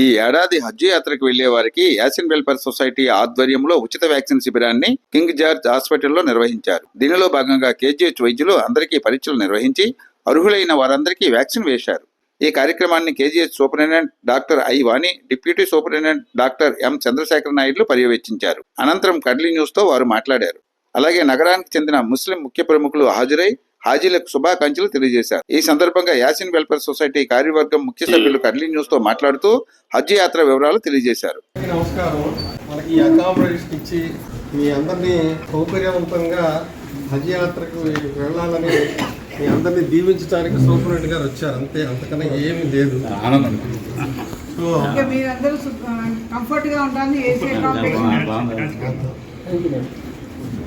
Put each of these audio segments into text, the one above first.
ఈ ఏడాది హజ్ యాత్రకు వెళ్ళే వారికి యాసిన్ వెల్ఫేర్ సొసైటీ ఆధ్వర్యంలో ఉచిత వ్యాక్సిన్ శిబిరాన్ని కింగ్ జార్జ్ హాస్పిటల్లో నిర్వహించారు. దీనిలో భాగంగా కేజీహెచ్ వైద్యులు అందరికీ పరీక్షలు నిర్వహించి అర్హులైన వారందరికీ వ్యాక్సిన్ వేశారు. ఈ కార్యక్రమాన్ని KGH superintendent doctor I Vani deputy superintendent doctor M Chandrasekhara నాయుడులు పర్యవేక్షించారు. అనంతరం కడ్లీ న్యూస్తో వారు మాట్లాడారు. అలాగే నగరానికి చెందిన ముస్లిం ముఖ్య ప్రముఖులు హాజరై హాజీలకు శుభాకాంక్షలు తెలియజేశారు. ఈ సందర్భంగా యాసిన్ వెల్ఫేర్ సొసైటీ కార్యవర్గం ముఖ్య సభ్యులు కర్లీ న్యూస్తో మాట్లాడుతూ హజ్ యాత్ర వివరాలు తెలియజేశారు. నమస్కారం. మనకి ఈ అకామిడేషన్ ఇచ్చి మీ అందరినీ సౌకర్యవంతంగా హజ్ యాత్రకు వెళ్ళాలని మీ అందరినీ దీవించడానికి గారు వచ్చారు. అంతే అంతకన్నా ఏమీ లేదు. సో ఇంకా మీరందరూ కంఫర్ట్గా ఉండాలని ఏసీ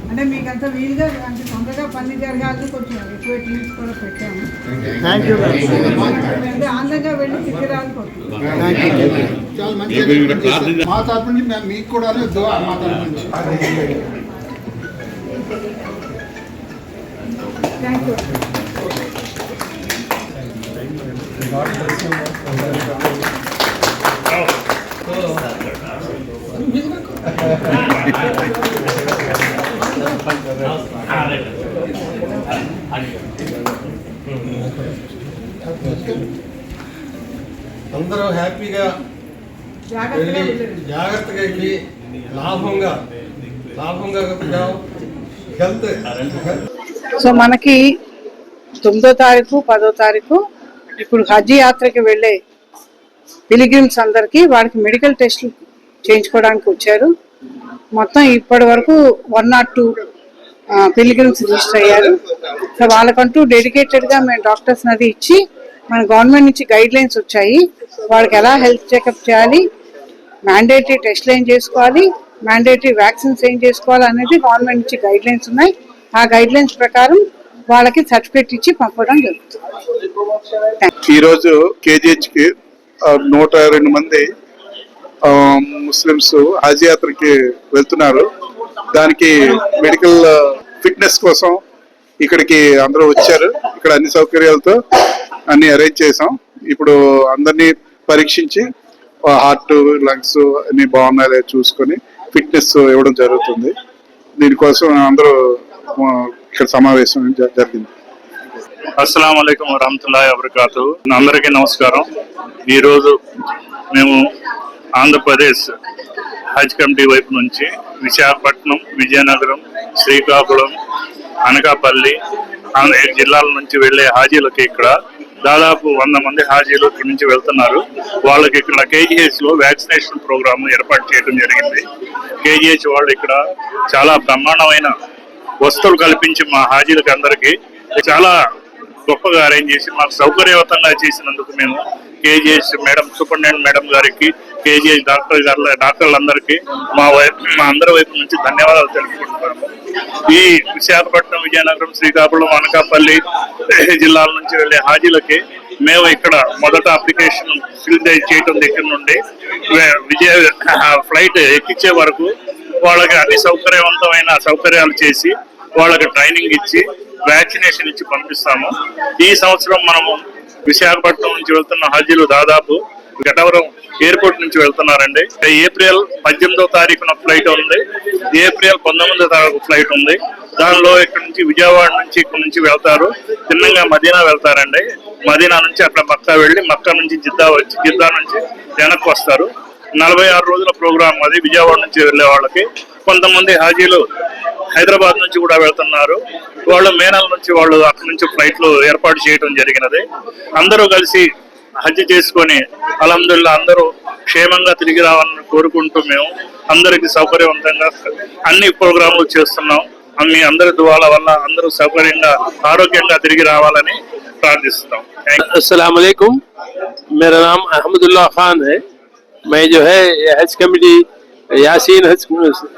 అంటే మీకు అంత వీలుగా అంటే తొందరగా పని జరగాలని కొంచెం ఎక్కువ టీమ్స్ కూడా పెట్టాము. అంటే ఆనందంగా వెళ్ళి తిరిగి. మా తరపు నుంచి మీకు కూడా మా తరపు నుంచి. థ్యాంక్ యూ అందరూ హ్యాపీగా జాగ్రత్తగా వెళ్ళి జాగ్రత్తగా వెళ్ళి లాభంగా లాభంగా హెల్త్ సో మనకి తొమ్మిదో తారీఖు పదో తారీఖు ఇప్పుడు హజ్ యాత్రకి వెళ్ళే పిలిగ్రిమ్స్ అందరికి వాళ్ళకి మెడికల్ టెస్ట్లు చేయించుకోవడానికి వచ్చారు. మొత్తం ఇప్పటి వరకు one not two pilgrims register అయ్యారు. సో వాళ్ళకంటూ డెడికేటెడ్గా మేము డాక్టర్స్ అది ఇచ్చి మన గవర్నమెంట్ నుంచి గైడ్ లైన్స్ వచ్చాయి. వాళ్ళకి ఎలా హెల్త్ చెకప్ చేయాలి మ్యాండేటరీ టెస్ట్లు ఏం చేసుకోవాలి మ్యాండేటరీ వ్యాక్సిన్స్ ఏం చేసుకోవాలి అనేది గవర్నమెంట్ నుంచి గైడ్ లైన్స్ ఉన్నాయి. ఆ గైడ్ లైన్స్ ప్రకారం వాళ్ళకి సర్టిఫికేట్ ఇచ్చి పంపడం జరుగుతుంది. ఈరోజు కేజీహెచ్కి నూట రెండు మంది ఆ, ముస్లిమ్స్ హజ్ యాత్రకి వెళ్తున్నారు. దానికి మెడికల్ ఫిట్నెస్ కోసం ఇక్కడికి అందరూ వచ్చారు. ఇక్కడ అన్ని సౌకర్యాలతో అన్ని అరేంజ్ చేసాం. ఇప్పుడు అందరినీ పరీక్షించి హార్ట్ లంగ్స్ అన్ని బాగున్నాయో చూసుకొని ఫిట్నెస్ ఇవ్వడం జరుగుతుంది. దీనికోసం అందరూ ఇక్కడ సమావేశం జ- జరిగింది. అస్సలం అయికం వరహతుల్లా వబర్కాతు. అందరికీ నమస్కారం. ఈరోజు మేము ఆంధ్రప్రదేశ్ హజ్ కమిటీ వైపు నుంచి విశాఖపట్నం విజయనగరం శ్రీకాకుళం అనకాపల్లి ఆ జిల్లాల నుంచి వెళ్ళే హాజీలకి ఇక్కడ దాదాపు వంద మంది హాజీలు ఇక్కడి నుంచి వెళ్తున్నారు. వాళ్ళకి ఇక్కడ కేజీహెచ్లో వ్యాక్సినేషన్ ప్రోగ్రామ్ ఏర్పాటు చేయడం జరిగింది. కేజీహెచ్ వాళ్ళు ఇక్కడ చాలా బ్రహ్మాండమైన వస్తువులు కల్పించి మా హాజీలకు అందరికీ చాలా గొప్పగా అరేంజ్ చేసి మాకు సౌకర్యవంతంగా చేసినందుకు మేము కేజీఎస్ మేడం సూపరింటెండెంట్ మేడం గారికి కేజీఎస్ డాక్టర్ గారు డాక్టర్లందరికీ మా వైపు మా అందరి వైపు నుంచి ధన్యవాదాలు తెలుపుకుంటున్నాము. ఈ విశాఖపట్నం విజయనగరం శ్రీకాకుళం అనకాపల్లి జిల్లాల నుంచి వెళ్ళే హాజీలకి మేము ఇక్కడ మొదట అప్లికేషన్ ఫిల్ చేయటం దగ్గర నుండి విజయ ఫ్లైట్ ఎక్కించే వరకు వాళ్ళకి అన్ని సౌకర్యవంతమైన సౌకర్యాలు చేసి వాళ్ళకి ట్రైనింగ్ ఇచ్చి వ్యాక్సినేషన్ ఇచ్చి పంపిస్తాము. ఈ సంవత్సరం మనము విశాఖపట్నం నుంచి వెళ్తున్న హాజీలు దాదాపు గటవరం ఎయిర్పోర్ట్ నుంచి వెళ్తున్నారండి. ఏప్రిల్ పద్దెనిమిదో తారీఖున ఫ్లైట్ ఉంది. ఏప్రిల్ పంతొమ్మిదో తారీఖు ఫ్లైట్ ఉంది. దానిలో ఇక్కడ నుంచి విజయవాడ నుంచి ఇక్కడ నుంచి వెళ్తారు. తిన్నంగా మదీనా వెళ్తారండి. మదీనా నుంచి అక్కడ మక్కా వెళ్ళి మక్కా నుంచి జిద్దా వచ్చి జిద్దా నుంచి వెనక్కి వస్తారు. నలభై ఆరు రోజుల ప్రోగ్రాం అది విజయవాడ నుంచి వెళ్ళే వాళ్ళకి. కొంతమంది హాజీలు హైదరాబాద్ నుంచి కూడా వెళ్తున్నారు వాళ్ళు మేనల నుంచి వాళ్ళు అక్కడి నుంచి ఫ్లైట్లు ఏర్పాటు చేయడం జరిగినది అందరూ కలిసి హజ్ చేసుకొని అల్హమ్దుల్లా అందరూ క్షేమంగా తిరిగి రావాలని కోరుకుంటూ మేము అందరికి సౌకర్యవంతంగా అన్ని ప్రోగ్రాములు చేస్తున్నాం మీ అందరి దువాల వల్ల అందరూ సౌకర్యంగా ఆరోగ్యంగా తిరిగి రావాలని ప్రార్థిస్తున్నాం థ్యాంక్ యూ अस्सलाम वालेकुम मेरा नाम अहमदुल्ला खान है मैं जो है ये हज कमेटी यासीन हज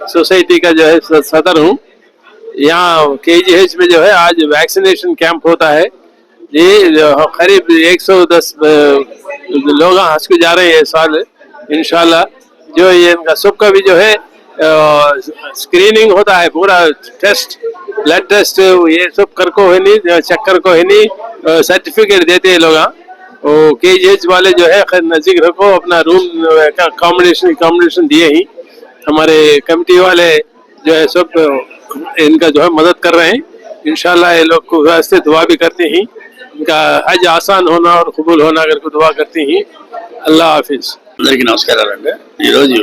सोसाइटी का जो है स- सदर हूँ यहाँ के जी एच में जो है, आज वैक्सीनेशन कैंप होता है। ये करीब 110 लोग हज को जा रहे हैं साल, इंशाल्लाह। जो ये इनका सबका भी जो है स्क्रीनिंग होता है, पूरा टेस्ट ब्लड टेस्ट ये सब कर को है नहीं चक्कर को है नहीं सर्टिफिकेट देते हैं लोग यहाँ। वो के वाले जो है नज़दीक रखो, अपना रूम का कॉम्बिनेशन कॉम्बिनेशन दिए ही। हमारे कमेटी वाले जो है, सब इनका जो है मदद कर रहे हैं इंशाल्लाह ये लोग को वास्ते दुआ भी करते हैं इनका हज आसान होना और कबूल होना अगर को दुआ करते हैं अल्लाह हाफिज అందరికీ నమస్కారాలండి ఈరోజు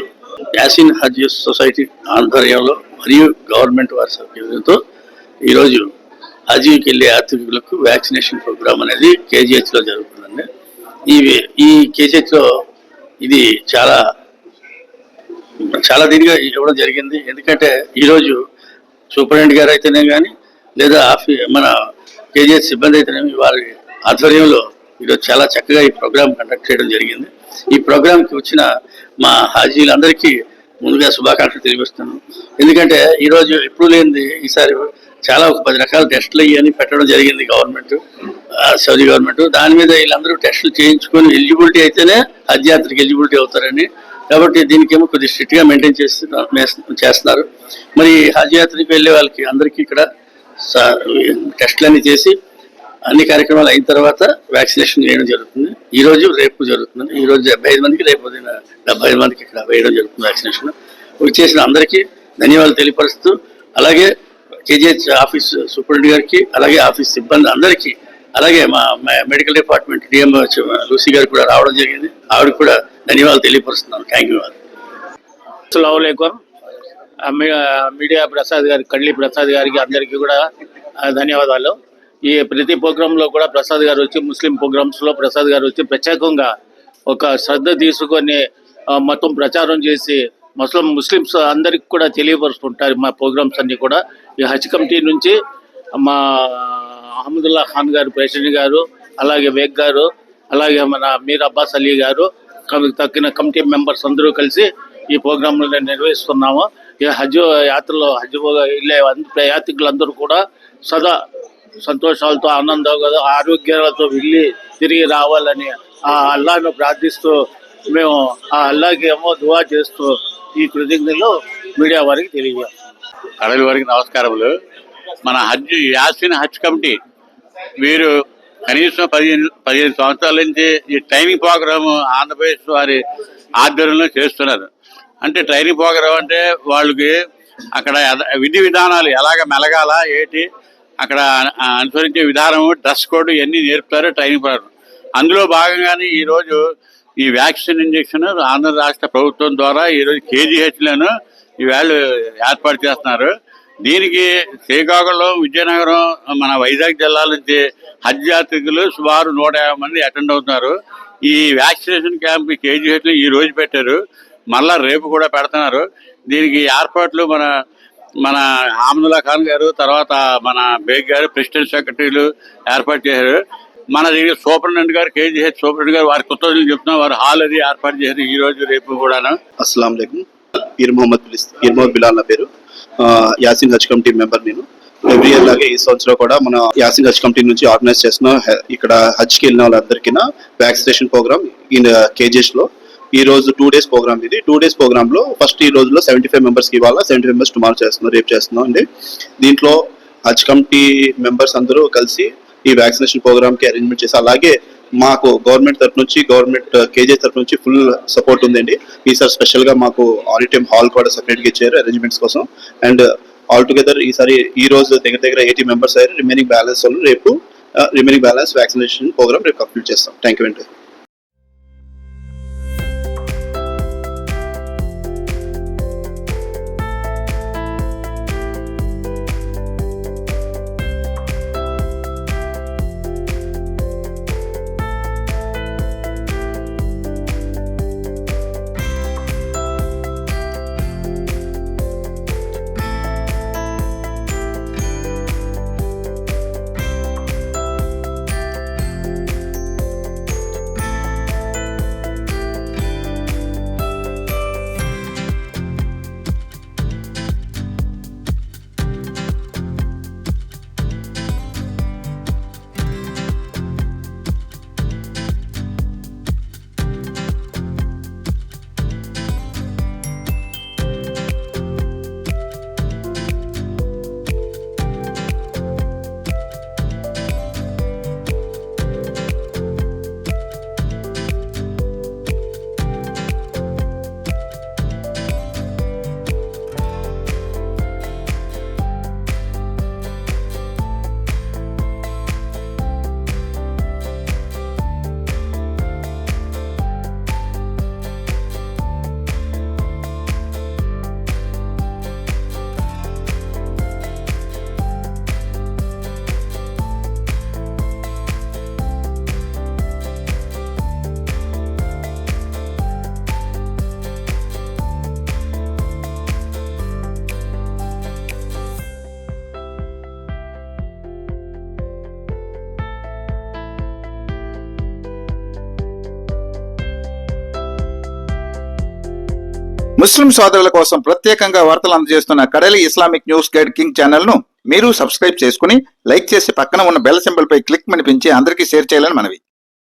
యాసిన్ హజ్ సొసైటీ ఆధ్వర్యంలో మరియు గవర్నమెంట్ వారి సభ్యులతో ఈరోజు హజ్కి వెళ్ళే యాత్రికులకు వ్యాక్సినేషన్ ప్రోగ్రామ్ అనేది KGH లో జరుగుతుందండి ఈ ఈ KGH లో ఇది చాలా చాలా దీనిగా ఇవ్వడం జరిగింది ఎందుకంటే ఈరోజు సూపరింటెండెంట్ గారు అయితేనే కానీ లేదా ఆఫీ మన కేజీఎస్ సిబ్బంది అయితేనేమి వారి ఆధ్వర్యంలో ఈరోజు చాలా చక్కగా ఈ ప్రోగ్రాం కండక్ట్ చేయడం జరిగింది. ఈ ప్రోగ్రాంకి వచ్చిన మా హాజీలందరికీ ముందుగా శుభాకాంక్షలు తెలియజేస్తాను ఎందుకంటే ఈరోజు ఎప్పుడు లేనిది ఈసారి చాలా ఒక పది రకాల టెస్టులు అని పెట్టడం జరిగింది గవర్నమెంట్ సౌదీ గవర్నమెంట్. దాని మీద వీళ్ళందరూ టెస్టులు చేయించుకొని ఎలిజిబిలిటీ అయితేనే హజ్ యాత్రకి ఎలిజిబిలిటీ అవుతారని కాబట్టి దీనికేమో కొద్దిగా స్ట్రిక్ట్గా మెయింటైన్ చేస్తున్నారు చేస్తున్నారు. మరి హజ్ యాత్రకి వెళ్ళే వాళ్ళకి అందరికీ ఇక్కడ టెస్టులు చేసి అన్ని కార్యక్రమాలు అయిన తర్వాత వ్యాక్సినేషన్ వేయడం జరుగుతుంది. ఈ రోజు రేపు జరుగుతుంది. ఈ రోజు డెబ్బై ఐదు మందికి రేపు ఉదయం డెబ్బై ఐదు మందికి ఇక్కడ వేయడం జరుగుతుంది వ్యాక్సినేషన్. వచ్చేసిన అందరికీ ధన్యవాదాలు తెలియపరుస్తూ అలాగే కేజీహెచ్ ఆఫీస్ సూపరింటెండెంట్ గారికి అలాగే ఆఫీస్ సిబ్బంది అందరికీ అలాగే మా మెడికల్ డిపార్ట్మెంట్ డిఎంఓ లూసీ గారు కూడా రావడం జరిగింది. ఆవిడ కూడా ధన్యవాదాలు తెలియపరుస్తున్నాను. థ్యాంక్ యూ అస్సలం మీడియా ప్రసాద్ గారి కళ్ళి ప్రసాద్ గారికి అందరికీ కూడా ధన్యవాదాలు. ఈ ప్రతి ప్రోగ్రాంలో కూడా ప్రసాద్ గారు వచ్చి ముస్లిం ప్రోగ్రామ్స్లో ప్రసాద్ గారు వచ్చి ప్రత్యేకంగా ఒక శ్రద్ధ తీసుకొని మొత్తం ప్రచారం చేసి ముస్లిం ముస్లిమ్స్ అందరికి కూడా తెలియపరుస్తుంటారు మా ప్రోగ్రామ్స్ అన్నీ కూడా. ఈ హజ్ కమిటీ నుంచి మా అహ్మదుల్లా ఖాన్ గారు ప్రెసిడెంట్ గారు అలాగే వేగ్ గారు అలాగే మన మీర్ అబ్బాస్ అలీ గారు తగ్గిన తక్కిన కమిటీ మెంబర్స్ అందరూ కలిసి ఈ ప్రోగ్రామ్ నిర్వహిస్తున్నాము. ఈ హజ్ యాత్రలో హజ్ వెళ్ళే యాత్రికులందరూ కూడా సదా సంతోషాలతో ఆనందంగా ఆరోగ్యాలతో వెళ్ళి తిరిగి రావాలని ఆ అల్లాను ప్రార్థిస్తూ మేము ఆ అల్లాకి ఏమో దువా చేస్తూ ఈ కృతజ్ఞతలు మీడియా వారికి తెలియజేస్తాం కడలి వారికి నమస్కారములు. మన హజ్ యాసిన్ హజ్ కమిటీ వీరు కనీసం పదిహేను పదిహేను సంవత్సరాల నుంచి ఈ ట్రైనింగ్ ప్రోగ్రామ్ ఆంధ్రప్రదేశ్ వారి ఆధ్వర్యంలో చేస్తున్నారు. అంటే ట్రైనింగ్ ప్రోగ్రామ్ అంటే వాళ్ళకి అక్కడ విధి విధానాలు ఎలాగ మెలగాల ఏంటి అక్కడ అనుసరించే విధానం డ్రెస్ కోడ్ ఇవన్నీ నేర్పుతారు ట్రైనింగ్ ప్రోగ్రామ్ అందులో భాగంగానే ఈరోజు ఈ వ్యాక్సిన్ ఇంజక్షన్ ఆంధ్ర రాష్ట్ర ప్రభుత్వం ద్వారా ఈరోజు కేజీహెచ్లను ఈవేళ ఏర్పాటు చేస్తున్నారు. దీనికి శ్రీకాకుళం విజయనగరం మన వైజాగ్ జిల్లాల నుంచి హజ్ యాత్రికులు సుమారు నూట యాభై మంది అటెండ్ అవుతున్నారు. ఈ వ్యాక్సినేషన్ క్యాంప్ కేజీహెచ్లో ఈ రోజు పెట్టారు. మళ్ళా రేపు కూడా పెడుతున్నారు. దీనికి ఏర్పాట్లు మన మన ఆమదుల్లా ఖాన్ గారు తర్వాత మన బేగ్ గారు ప్రెసిడెంట్ సెక్రటరీలు ఏర్పాటు చేశారు. మన దగ్గర సూపరింటెండెంట్ గారు కేజీహెచ్ సూపరింటెండెంట్ గారు వారి కృతజ్ఞతలు చెప్తున్నాం. వారు హాల్ అది ఏర్పాటు చేశారు. ఈ రోజు రేపు కూడాను అస్సలం లేకుం పీర్ మొహమ్మద్ బిలిస్ పీర్ మొహమ్మద్ బిలాల్ నా పేరు. యాసిన్ హజ్ కమిటీ మెంబర్ నేను. ఎవ్రీ ఇయర్ లాగే ఈ సంవత్సరం కూడా మన యాసిన్ హజ్ కమిటీ నుంచి ఆర్గనైజ్ చేసిన ఇక్కడ హజ్కి వెళ్ళిన వాళ్ళందరికీ వ్యాక్సినేషన్ ప్రోగ్రామ్ ఇన్ కేజెస్లో. ఈ రోజు టూ డేస్ ప్రోగ్రామ్ ఇది. టూ డేస్ ప్రోగ్రామ్లో ఫస్ట్ ఈ రోజులో సెవెంటీ ఫైవ్ మెంబర్స్కి ఇవాళ సెవెంటీ మెంబర్స్ టుమారో చేస్తున్నాం రేపు చేస్తున్నాం అండి. దీంట్లో హజ్ కమిటీ మెంబర్స్ అందరూ కలిసి ఈ వ్యాక్సినేషన్ ప్రోగ్రామ్కి అరేంజ్మెంట్ చేసి అలాగే మాకు గవర్నమెంట్ తరఫు నుంచి గవర్నమెంట్ uh, కేజీ తరఫు నుంచి ఫుల్ సపోర్ట్ ఉందండి. ఈసారి స్పెషల్గా మాకు ఆడిటోరియం హాల్ కూడా సెపరేట్గా ఇచ్చారు అరేంజ్మెంట్స్ కోసం. అండ్ ఆల్ టుగెదర్ ఈసారి ఈ రోజు దగ్గర దగ్గర ఎయిటీ మెంబర్స్ అయ్యారు. రిమైనింగ్ బ్యాలెన్స్ వాళ్ళు రేపు రిమైనింగ్ బ్యాలెన్స్ వ్యాక్సినేషన్ ప్రోగ్రామ్ రేపు కంప్లీట్ చేస్తాం. థ్యాంక్ యూ అండి ముస్లిం సోదరుల కోసం ప్రత్యేకంగా వార్తలు అందజేస్తున్న Kadali Islamic news guide king ఛానల్ను మీరు సబ్స్క్రైబ్ చేసుకుని లైక్ చేసి పక్కన ఉన్న బెల్ సింబల్ పై క్లిక్ మనిపించి అందరికీ షేర్ చేయాలని మనవి.